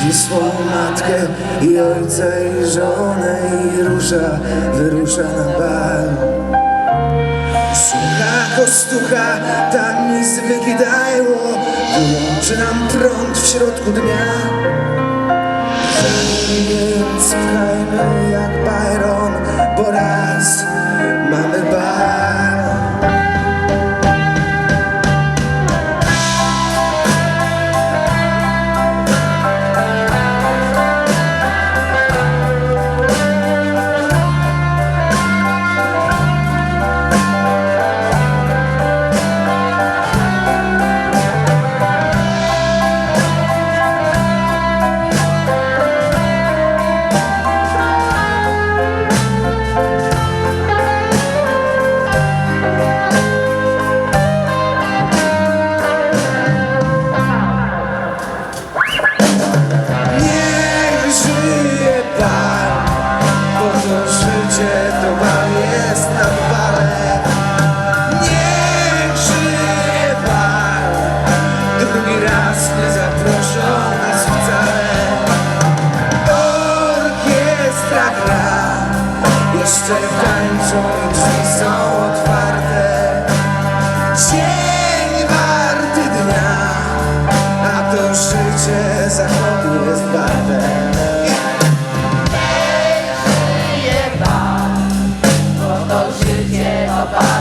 Widzi swą matkę i ojca i żonę i rusza, wyrusza na bal. Słucha kostucha, tam mi zwyki dają Wyłączy nam prąd w środku dnia. Zanim więc jak Byron Bo raz. Mamy Orkiestra gra, jeszcze tańczą drzwi są otwarte. Dzień warty dnia, a to życie zachodu jest warte. żyje Pan,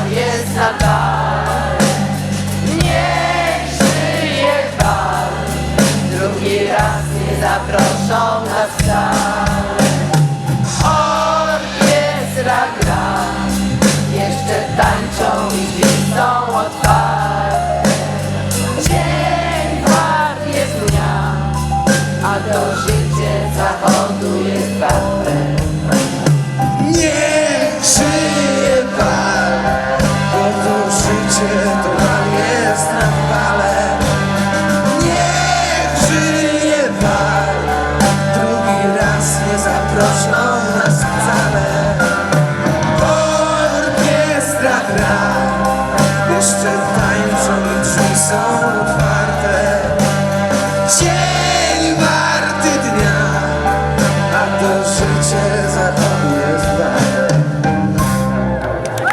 tańczą i drzwi. Dzień wart jest dnia, a to życie zachodu jest warte. Niech żyje Pan, bo to życie jest na chwale. Niech żyje Pan, drugi raz nie zaproszą Jeszcze tańczą i drzwi są otwarte. Dzień warty dnia A to życie za